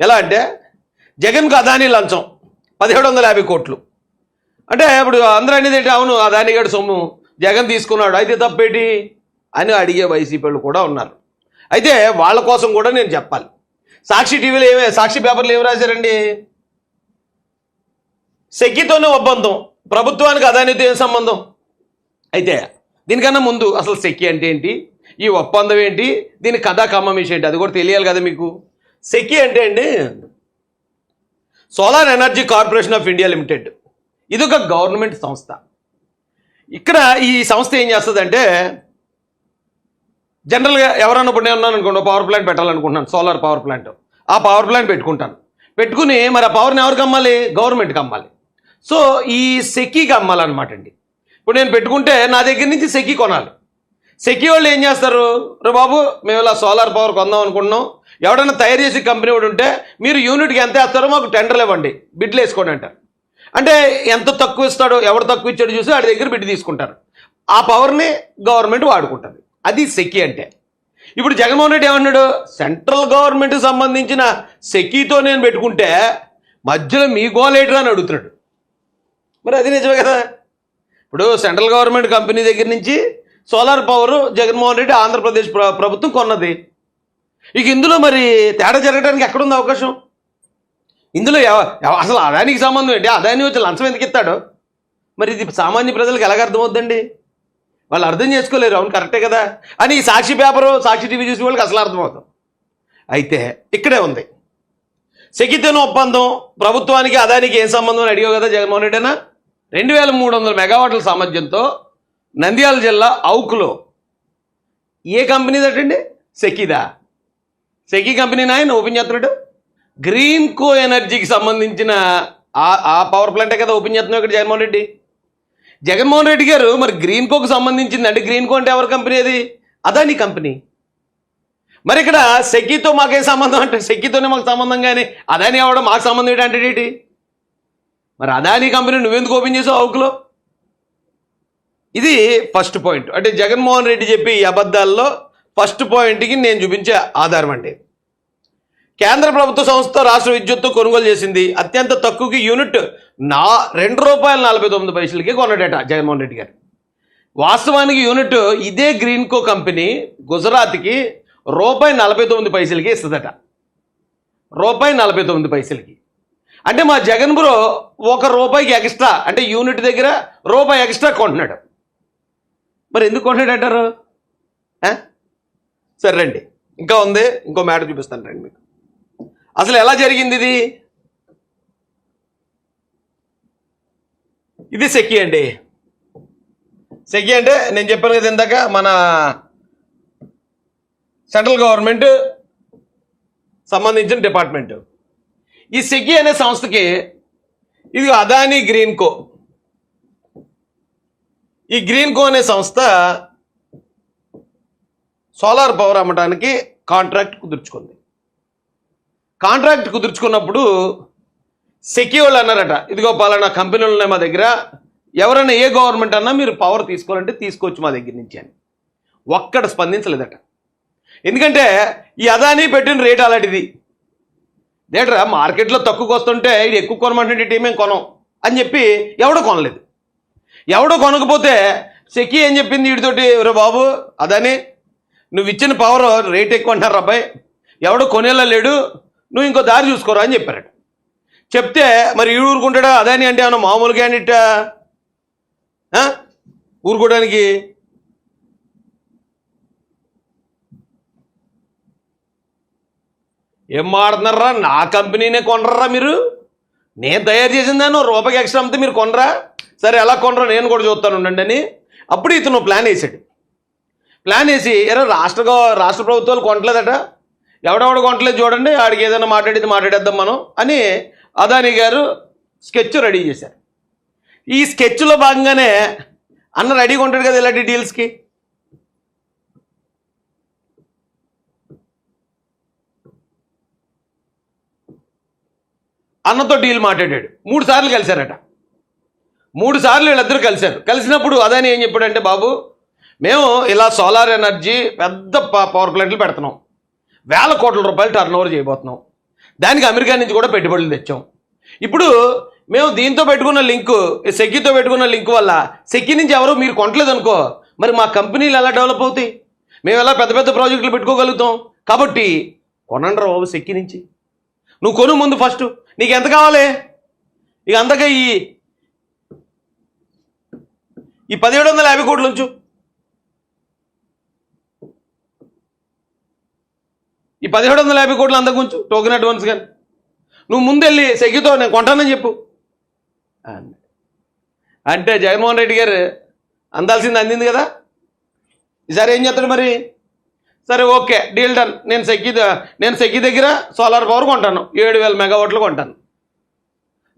ఎలా అంటే జగన్కు అదానీ లంచం పదిహేడు వందల యాభై కోట్లు. అంటే ఇప్పుడు అందరూ అనేది ఏంటి అవును అదానీ గడు సొమ్ము జగన్ తీసుకున్నాడు అయితే తప్పేటి? అని అడిగే వైసీపీలు కూడా ఉన్నారు. అయితే వాళ్ళ కోసం కూడా నేను చెప్పాలి. సాక్షి టీవీలో ఏమే సాక్షి పేపర్లు ఏమి రాశారండి? సెక్కితోనే ఒప్పందం ప్రభుత్వానికి అదానితో ఏం సంబంధం? అయితే దీనికన్నా ముందు అసలు సెక్కి అంటే ఏంటి? ఈ ఒప్పందం ఏంటి? దీని కథా కమ్మమేషి ఏంటి? అది కూడా తెలియాలి కదా మీకు? సెకి అంటే అండి solar energy corporation of India limited. ఇది ఒక గవర్నమెంట్ సంస్థ. ఇక్కడ ఈ సంస్థ ఏం చేస్తుందంటే జనరల్గా ఎవరన్నా ఇప్పుడు నేను ఉన్నాను అనుకోండి పవర్ ప్లాంట్ పెట్టాలనుకుంటున్నాను సోలార్ పవర్ ప్లాంట్ ఆ పవర్ ప్లాంట్ పెట్టుకుంటాను. పెట్టుకుని మరి ఆ పవర్ని ఎవరికి అమ్మాలి? గవర్నమెంట్కి అమ్మాలి. సో ఈ సెకీకి అమ్మాలన్నమాట అండి. ఇప్పుడు నేను పెట్టుకుంటే నా దగ్గర నుంచి సెకీ కొనాలి. సెకీ వాళ్ళు ఏం చేస్తారు? రే బాబు మేము ఇలా సోలార్ పవర్ కొందాం అనుకుంటున్నాం. ఎవడన్నా తయారు చేసే కంపెనీ వాడు ఉంటే మీరు యూనిట్కి ఎంత వేస్తారో మాకు టెండర్లు ఇవ్వండి. బిడ్లు వేసుకోండి అంటారు. అంటే ఎంత తక్కువ ఇస్తాడో ఎవడు తక్కువ ఇచ్చాడో చూసి వాడి దగ్గర బిడ్డ తీసుకుంటారు. ఆ పవర్ని గవర్నమెంట్ వాడుకుంటుంది. అది సెకీ అంటే. ఇప్పుడు జగన్మోహన్ రెడ్డి ఏమన్నాడు? సెంట్రల్ గవర్నమెంట్కి సంబంధించిన సెకీతో నేను పెట్టుకుంటే మధ్యలో మీ గోలేటర్ అని అడుగుతున్నాడు. మరి అది నిజమే కదా? ఇప్పుడు సెంట్రల్ గవర్నమెంట్ కంపెనీ దగ్గర నుంచి సోలార్ పవర్ జగన్మోహన్ రెడ్డి ఆంధ్రప్రదేశ్ ప్రభుత్వం కొన్నది. ఇక ఇందులో మరి తేడా జరగడానికి ఎక్కడుంది అవకాశం? ఇందులో ఎవ- అసలు అదానికి సంబంధం ఏంటి? అదాని వచ్చి లంచం ఎందుకు ఇస్తాడు? మరి ఇది సామాన్య ప్రజలకు ఎలాగ అర్థమవుద్దండి? వాళ్ళు అర్థం చేసుకోలేరు. అవును కరెక్టే కదా. అని ఈ సాక్షి పేపరు సాక్షి టీవీ చూసిన వాళ్ళకి అసలు అర్థమవుతుంది అయితే ఇక్కడే ఉంది. సెకితెను ఒప్పందం ప్రభుత్వానికి అదానికి ఏం సంబంధం అని అడిగావు కదా జగన్మోహన్ రెడ్డి రెండు వేల మూడు వందల మెగావాట్ల సామర్థ్యంతో నంద్యాల జిల్లా అవుకులో ఏ కంపెనీ దటండి? సెకీదా. సెకీ కంపెనీ నాయన ఓపెన్ చేస్తున్నాడు. గ్రీన్ కో ఎనర్జీకి సంబంధించిన ఆ ఆ పవర్ ప్లాంటే కదా ఓపెన్ చేస్తున్నావు ఇక్కడ జగన్మోహన్ రెడ్డి. జగన్మోహన్ రెడ్డి గారు మరి గ్రీన్ కోకు సంబంధించింది అంటే గ్రీన్ కో అంటే ఎవరి కంపెనీ అది? అదాని కంపెనీ. మరి ఇక్కడ సెక్కీతో మాకేం సంబంధం అంటే సెకీతోనే మాకు సంబంధం కానీ అదాని అవడం మాకు సంబంధం ఏంటంటే మరి అదాని కంపెనీ నువ్వెందుకు ఓపెన్ చేసావు అవుకులో ఇది ఫస్ట్ పాయింట్ అంటే జగన్మోహన్ రెడ్డి చెప్పి ఈ అబద్ధాల్లో ఫస్ట్ పాయింట్కి నేను చూపించే ఆధారం అండి. కేంద్ర ప్రభుత్వ సంస్థ రాష్ట్ర విద్యుత్తు కొనుగోలు చేసింది. అత్యంత తక్కువకి యూనిట్ నా రెండు రూపాయల నలభై తొమ్మిది పైసలకి కొన్నాడట జగన్మోహన్ రెడ్డి గారు. వాస్తవానికి యూనిట్ ఇదే గ్రీన్కో కంపెనీ గుజరాత్కి రూపాయి నలభై తొమ్మిది పైసలకి ఇస్తుందట. రూపాయి నలభై తొమ్మిది పైసలకి. అంటే మా జగన్ బ్రో ఒక రూపాయికి ఎక్స్ట్రా అంటే యూనిట్ దగ్గర రూపాయి ఎక్స్ట్రా కొంటున్నాడు. మరి ఎందుకు కొంటున్నాడు అంటారు? సరే రండి. ఇంకా ఉంది. ఇంకో మ్యాటర్ చూపిస్తాను రండి మీకు. అసలు ఎలా జరిగింది ఇది? ఇది సెక్కి అండి. సెక్కి అంటే నేను చెప్పాను కదా ఇందాక మన సెంట్రల్ గవర్నమెంట్ సంబంధించిన డిపార్ట్మెంట్. ఈ సెక్కి అనే సంస్థకి ఇది అదానీ గ్రీన్ కో ఈ గ్రీన్ కో అనే సంస్థ సోలార్ పవర్ అమ్మడానికి కాంట్రాక్ట్ కుదుర్చుకుంది. కాంట్రాక్ట్ కుదుర్చుకున్నప్పుడు సెక్యూర్లు అన్నారట ఇదిగో పలానా కంపెనీలు ఉన్నాయి మా దగ్గర ఎవరైనా ఏ గవర్నమెంట్ అన్నా మీరు పవర్ తీసుకోవాలంటే తీసుకోవచ్చు మా దగ్గర నుంచి అని. ఒక్కడ స్పందించలేదట. ఎందుకంటే ఈ అదాని పెట్టిన రేట్ అలాంటిది. దేట్రా మార్కెట్లో తక్కువకి వస్తుంటే ఇది ఎక్కువ కొనమంటే టీమేం కొనం అని చెప్పి ఎవడో కొనలేదు. ఎవడో కొనకపోతే సెకి ఏం చెప్పింది వీడితోటి? రే బాబు అదని నువ్వు ఇచ్చిన పవర్ రేట్ ఎక్కువ అంటారు అబ్బాయి. ఎవడో కొనేలా లేడు నువ్వు ఇంకో దారి చూసుకోరా అని చెప్పారట. చెప్తే మరి ఈ ఊరుకుంటాడా? అదని అంటే ఏమన్నా మామూలు క్యాండిడేట్ ఊరుకోవడానికి? ఏం మాడుతున్నారా నా కంపెనీనే కొనరా మీరు? నేను తయారు చేసిన దాన్ని రూపాయికి ఎక్స్ట్రా అమ్మితే మీరు కొనరా? సరే ఎలా కొనరా? నేను కూడా చూస్తాను ఉండండి అని. అప్పుడు ఇతను ప్లాన్ వేసాడు. ప్లాన్ వేసి ఏదో రాష్ట్ర రాష్ట్ర ప్రభుత్వాలు కొనట్లేదట. ఎవడెవడు కొనట్లేదు చూడండి ఆడికి ఏదైనా మాట్లాడితే మాట్లాడేద్దాం మనం అని అదాని గారు స్కెచ్ రెడీ చేశారు. ఈ స్కెచ్లో భాగంగానే అన్న రెడీగా ఉంటాడు కదా ఇలాంటి డీల్స్కి. అన్నతో డీల్ మాట్లాడాడు. మూడు సార్లు కలిశారట. మూడు సార్లు వీళ్ళిద్దరు కలిశారు. కలిసినప్పుడు అదాని ఏం చెప్పాడంటే బాబు మేము ఇలా సోలార్ ఎనర్జీ పెద్ద ప- పవర్ ప్లాంట్లు పెడుతున్నాం. వేల కోట్ల రూపాయలు టర్న్ ఓవర్ చేయబోతున్నాం. దానికి అమెరికా నుంచి కూడా పెట్టుబడులు తెచ్చాం. ఇప్పుడు మేము దీంతో పెట్టుకున్న లింకు సెక్కితో పెట్టుకున్న లింక్ వల్ల సెక్కి నుంచి ఎవరు మీరు కొనట్లేదు అనుకో మరి మా కంపెనీలు ఎలా డెవలప్ అవుతాయి? మేము ఎలా పెద్ద పెద్ద ప్రాజెక్టులు పెట్టుకోగలుగుతాం? కాబట్టి కొనండి బాబు సెక్కి నుంచి. నువ్వు కొను ముందు ఫస్ట్. నీకు ఎంత కావాలి? ఇక అంతగా ఈ ఈ పదిహేడు వందల యాభై కోట్లు ఉంచు ఈ పదిహేడు వందల యాభై కోట్లు అంతకు ఉంచు టోకెన్ అడ్వాన్స్ కానీ నువ్వు ముందెళ్ళి సెగ్గితో నేను కొంటానని చెప్పు. అంటే జగన్మోహన్ రెడ్డి గారు అందాల్సింది అందింది కదా? ఈసారి ఏం చేస్తాడు మరి? సరే ఓకే డీల్ డన్. నేను సెక్కి నేను సెక్కి దగ్గర సోలార్ పవర్ కొంటాను. ఏడు వేల మెగావాట్లు కొంటాను.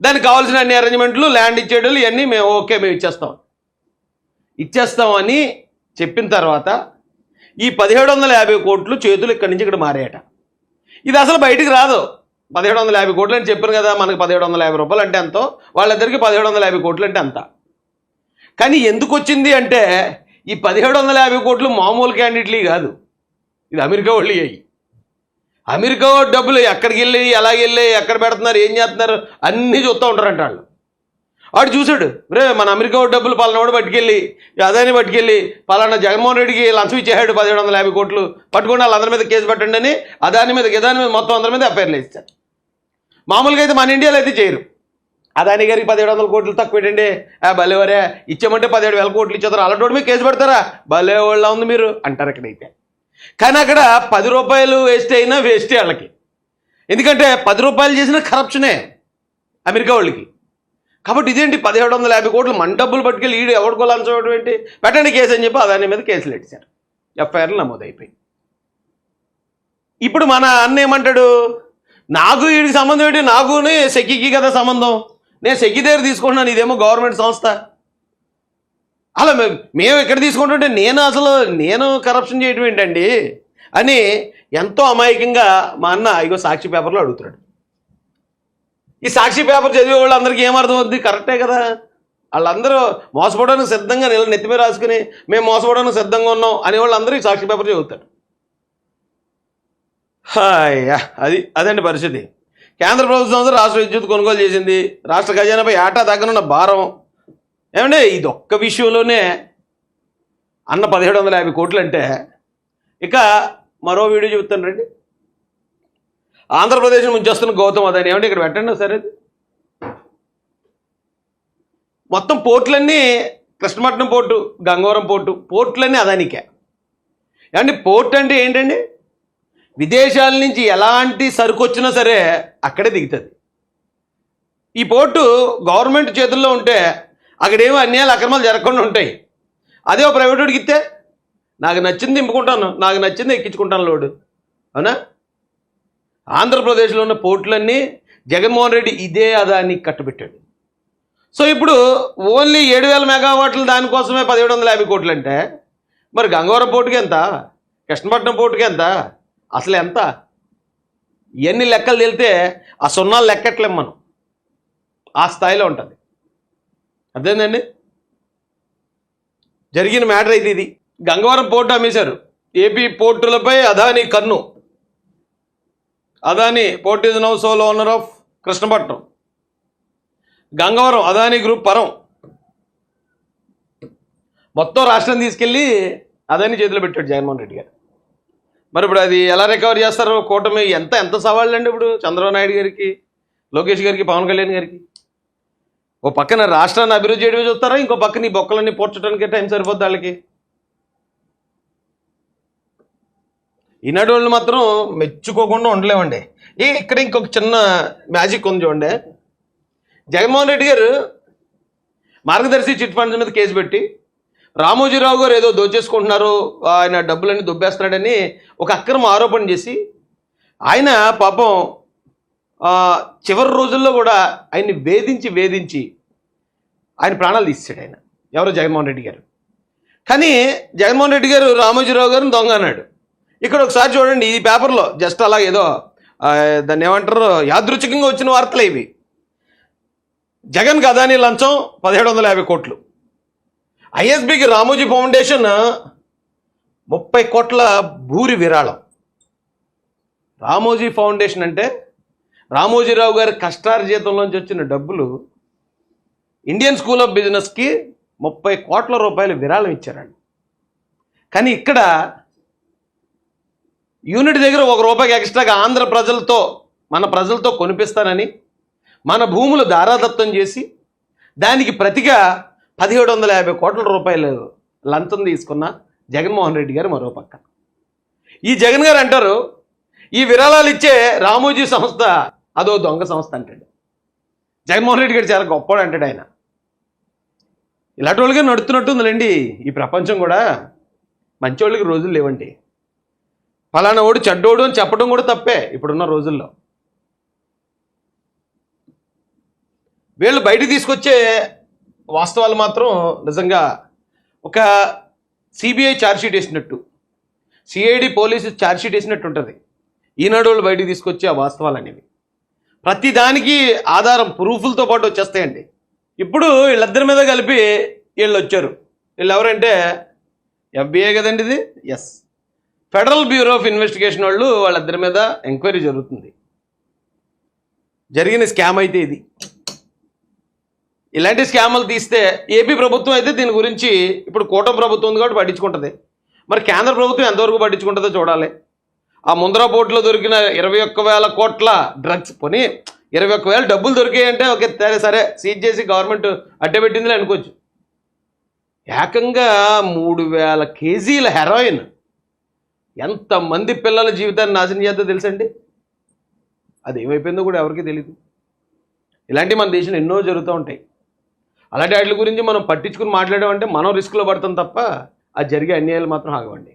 దానికి కావాల్సిన అన్ని అరేంజ్మెంట్లు ల్యాండ్ ఇచ్చేటోళ్ళు ఇవన్నీ మేము ఓకే మేము ఇచ్చేస్తాం. ఇచ్చేస్తామని చెప్పిన తర్వాత ఈ పదిహేడు వందల యాభై కోట్లు చేతులు ఇక్కడి నుంచి ఇక్కడ మారాయట. ఇది అసలు బయటికి రాదు. పదిహేడు వందల యాభై కోట్లు అని చెప్పాను కదా మనకు పదిహేడు వందల యాభై రూపాయలు అంటే ఎంతో వాళ్ళిద్దరికి పదిహేడు వందల యాభై కోట్లు అంటే అంత కానీ ఎందుకు వచ్చింది అంటే ఈ పదిహేడు వందల యాభై కోట్లు మామూలు క్యాండిడేట్లీ కాదు. ఇది అమెరికా వాళ్ళు అయ్యి అమెరికా డబ్బులు ఎక్కడికి వెళ్ళి ఎలా వెళ్ళి ఎక్కడ పెడుతున్నారు ఏం చేస్తున్నారు అన్నీ చూస్తూ ఉంటారంట వాళ్ళు. వాడు చూశాడు రే మన అమెరికా డబ్బులు పలానాడు పట్టుకెళ్ళి అదాని పట్టుకెళ్ళి పలానా జగన్మోహన్ రెడ్డికి లంచం ఇచ్చేసాడు పదిహేడు వందల యాభై కోట్లు పట్టుకుని వాళ్ళందరి మీద కేసు పెట్టండి అని అదాని మీద గిదాని మీద మొత్తం అందరి మీద ఎఫ్ఐఆర్లు వేస్తారు మామూలుగా అయితే మన ఇండియాలో అయితే చేయరు. అదాని గారికి పదిహేడు వందల కోట్లు తక్కువ పెట్టండి. ఆ భలేవరే ఇచ్చామంటే పదిహేడు వేల కోట్లు ఇచ్చేస్తారు. అలాంటి మీద కేసు పెడతారా? భలే వాళ్ళ ఉంది మీరు అంటారు అక్కడైతే కానీ అక్కడ పది రూపాయలు వేస్ట్ అయినా వేస్టే వాళ్ళకి. ఎందుకంటే పది రూపాయలు చేసిన కరప్షనే అమెరికా వాళ్ళకి. కాబట్టి ఇదేంటి పదిహేడు వందల యాభై కోట్లు మన డబ్బులు పట్టుకెళ్ళి ఈడు ఎవరికో లంచం ఏంటి? పెట్టండి కేసు అని చెప్పి దాని మీద కేసులు పెట్టారు ఎఫ్ఐఆర్లు నమోదైపోయింది ఇప్పుడు మన అన్న ఏమంటాడు? నాకు వీడికి సంబంధం ఏంటి? నాకునే సెక్కికి కదా సంబంధం. నేను సెక్కి దగ్గర తీసుకుంటున్నాను ఇదేమో గవర్నమెంట్ సంస్థ. అలా మేము ఎక్కడ తీసుకుంటుంటే నేను అసలు నేను కరప్షన్ చేయడం ఏంటండి? అని ఎంతో అమాయకంగా మా అన్న ఇగో సాక్షి పేపర్లో అడుగుతున్నాడు. ఈ సాక్షి పేపర్ చదివే వాళ్ళందరికీ ఏమర్థమవుద్ది? కరెక్టే కదా. వాళ్ళందరూ మోసపోవడానికి సిద్ధంగా నెల నెత్తిమే రాసుకుని మేము మోసపోవడానికి సిద్ధంగా ఉన్నాం అనే వాళ్ళందరూ ఈ సాక్షి పేపర్ చదువుతారు. హాయ్ అది అదండి పరిస్థితి? కేంద్ర ప్రభుత్వం రాష్ట్ర విద్యుత్ కొనుగోలు చేసింది. రాష్ట్ర ఖజానాపై ఏటా తగ్గనున్న భారం. ఏమంటే ఇది ఒక్క విషయంలోనే అన్న పదిహేడు వందల యాభై కోట్లు అంటే ఇక మరో వీడియో చెబుతాను రండి. ఆంధ్రప్రదేశ్ నుంచి వస్తున్న గౌతమ్ అదాని. ఏమంటే ఇక్కడ పెట్టండి సరే మొత్తం పోర్టులన్నీ కృష్ణపట్నం పోర్టు గంగవరం పోర్టు పోర్టులన్నీ అదానికే. ఏమండి పోర్ట్ అంటే ఏంటండి? విదేశాల నుంచి ఎలాంటి సరుకు వచ్చినా సరే అక్కడే దిగుతుంది. ఈ పోర్టు గవర్నమెంట్ చేతుల్లో ఉంటే అక్కడేమో అన్యాయాలు అక్రమాలు జరగకుండా ఉంటాయి. అదే ఒక ప్రైవేట్ వాడికి ఇస్తే నాకు నచ్చింది దింపుకుంటాను నాకు నచ్చింది ఎక్కించుకుంటాను లోడు. అవునా? ఆంధ్రప్రదేశ్లో ఉన్న పోర్టులన్నీ జగన్మోహన్ రెడ్డి ఇదే అదాన్ని కట్టుబెట్టాడు. సో ఇప్పుడు ఓన్లీ ఏడు వేల మెగావాట్లు దానికోసమే పదిహేడు వందల యాభై కోట్లు అంటే మరి గంగవరం పోర్టుకి ఎంత? కృష్ణపట్నం పోర్టుకి ఎంత? అసలు ఎంత? ఎన్ని లెక్కలు తెలితే ఆ సున్నాలు లెక్కట్లేం మనం. ఆ స్థాయిలో ఉంటుంది. అర్థమైందండి? జరిగిన మ్యాటర్ అయితే ఇది. గంగవరం పోర్టు అమ్మేశారు. ఏపీ పోర్టులపై అదాని కన్ను. Adani port is now sole owner of Krishnapatnam. Gangavaram Adani group పరం. మొత్తం రాష్ట్రం తీసుకెళ్ళి అదాని చేతిలో పెట్టాడు జగన్మోహన్ రెడ్డి గారు. మరి ఇప్పుడు అది ఎలా రికవర్ చేస్తారు? కూటమి ఎంత ఎంత సవాళ్ళు అండి ఇప్పుడు చంద్రబాబు నాయుడు గారికి లోకేష్ గారికి పవన్ కళ్యాణ్ గారికి? ఓ పక్కన రాష్ట్రాన్ని అభివృద్ధి చేయడమే చూస్తారా? ఇంకో పక్కన ఈ బొక్కలన్నీ పోర్చడానికి టైం సరిపోద్ది వాళ్ళకి? ఈనాడు వాళ్ళు మాత్రం మెచ్చుకోకుండా ఉండలేమండి. ఏ ఇక్కడ ఇంకొక చిన్న మ్యాజిక్ ఉంది చూడండి. జగన్మోహన్ రెడ్డి గారు మార్గదర్శి చిట్ ఫండ్స్ మీద కేసు పెట్టి రామోజీరావు గారు ఏదో దోచేసుకుంటున్నారు ఆయన డబ్బులన్నీ దుబ్బేస్తున్నాడని ఒక అక్రమ ఆరోపణ చేసి ఆయన పాపం చివరి రోజుల్లో కూడా ఆయన్ని వేధించి వేధించి ఆయన ప్రాణాలు తీసాడు ఆయన. ఎవరో? జగన్మోహన్ రెడ్డి గారు. కానీ జగన్మోహన్ రెడ్డి గారు రామోజీరావు గారిని దొంగ అన్నాడు. ఇక్కడ ఒకసారి చూడండి ఈ పేపర్లో జస్ట్ అలా ఏదో దాన్ని ఏమంటారు యాదృచ్ఛికంగా వచ్చిన వార్తలు ఇవి. జగన్ గదాని లంచం పదిహేడు వందల యాభై కోట్లు. ఐఎస్బికి రామోజీ ఫౌండేషన్ ముప్పై కోట్ల భూరి విరాళం. రామోజీ ఫౌండేషన్ అంటే రామోజీరావు గారి కష్టార్జితంలోంచి వచ్చిన డబ్బులు ఇండియన్ స్కూల్ ఆఫ్ బిజినెస్కి ముప్పై కోట్ల రూపాయలు విరాళం ఇచ్చారండి. కానీ ఇక్కడ యూనిట్ దగ్గర ఒక రూపాయికి ఎక్స్ట్రాగా ఆంధ్ర ప్రజలతో మన ప్రజలతో కొనిపిస్తానని మన భూములు దారాదత్తం చేసి దానికి ప్రతిగా పదిహేడు వందల యాభై కోట్ల రూపాయలు లంచం తీసుకున్న జగన్మోహన్ రెడ్డి గారు మరో పక్క. ఈ జగన్ గారు అంటారు ఈ విరాళాలు ఇచ్చే రామోజీ సంస్థ అదో దొంగ సంస్థ అంటాడు. జగన్మోహన్ రెడ్డి గారు చాలా గొప్పవాడు అంటాడు ఆయన. ఇలాంటి వాళ్ళగా నడుతున్నట్టుందిలేండి ఈ ప్రపంచం కూడా. మంచోళ్ళకి రోజులు లేవండి. ఫలానా ఓడు చెడ్డోడు అని చెప్పడం కూడా తప్పే ఇప్పుడున్న రోజుల్లో. వీళ్ళు బయటికి తీసుకొచ్చే వాస్తవాలు మాత్రం నిజంగా ఒక సిబిఐ ఛార్జ్షీట్ వేసినట్టు సిఐడి పోలీసు ఛార్జ్షీట్ వేసినట్టు ఉంటుంది. ఈనాడు వాళ్ళు బయటికి తీసుకొచ్చే ఆ వాస్తవాలు అనేవి ప్రతిదానికి ఆధారం ప్రూఫ్లతో పాటు వచ్చేస్తాయండి. ఇప్పుడు వీళ్ళిద్దరి మీద కలిపి వీళ్ళు వచ్చారు. వీళ్ళు ఎవరంటే ఎఫ్బిఐ కదండి ఇది? Yes. Federal bureau of investigation వాళ్ళు వాళ్ళిద్దరి మీద ఎంక్వైరీ జరుగుతుంది. జరిగిన స్కామ్ అయితే ఇది. ఇలాంటి స్కామ్లు తీస్తే ఏపీ ప్రభుత్వం అయితే దీని గురించి ఇప్పుడు కూటమి ప్రభుత్వం ఉంది కాబట్టి పట్టించుకుంటుంది. మరి కేంద్ర ప్రభుత్వం ఎంతవరకు పట్టించుకుంటుందో చూడాలి. ఆ ముందర పోర్టులో దొరికిన ఇరవై ఒక్క వేల కోట్ల డ్రగ్స్ కొని ఇరవై ఒక్క వేల డబ్బులు దొరికాయంటే ఓకే సరే సరే సీజ్ చేసి గవర్నమెంట్ అడ్డబెట్టిందిలే అనుకోవచ్చు. ఏకంగా మూడు వేల కేజీల హెరాయిన్ ఎంతమంది పిల్లల జీవితాన్ని నాశనం చేద్దో తెలుసండి? అది ఏమైపోయిందో కూడా ఎవరికీ తెలియదు ఇలాంటివి మన దేశంలో ఎన్నో జరుగుతూ ఉంటాయి. అలాంటి వాటి గురించి మనం పట్టించుకుని మాట్లాడామంటే మనం రిస్క్లో పడతాం తప్ప అది జరిగే అన్యాయాలు మాత్రం ఆగవండి.